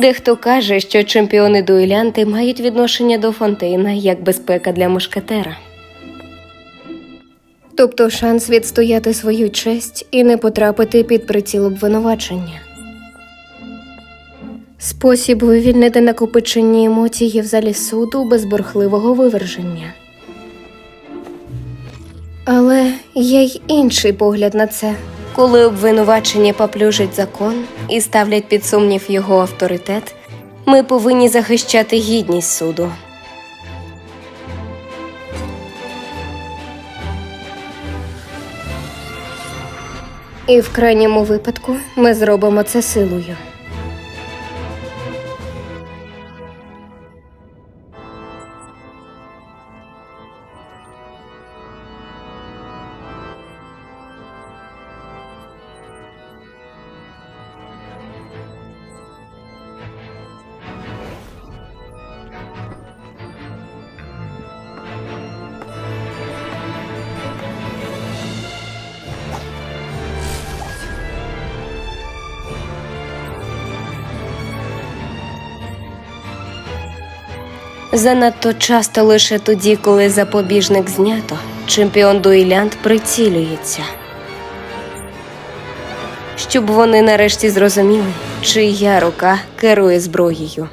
Дехто каже, що чемпіони дуелянти мають відношення до Фонтейна як безпека для мушкетера. Тобто шанс відстояти свою честь і не потрапити під приціл обвинувачення. Спосіб вивільнити накопичені емоції в залі суду без бурхливого виверження. Але є й інший погляд на це. Коли обвинувачення поплюжать закон і ставлять під сумнів його авторитет, ми повинні захищати гідність суду. І в крайньому випадку ми зробимо це силою. Занадто часто лише тоді, коли запобіжник знято, чемпіон дуелянт прицілюється. Щоб вони нарешті зрозуміли, чия рука керує зброєю.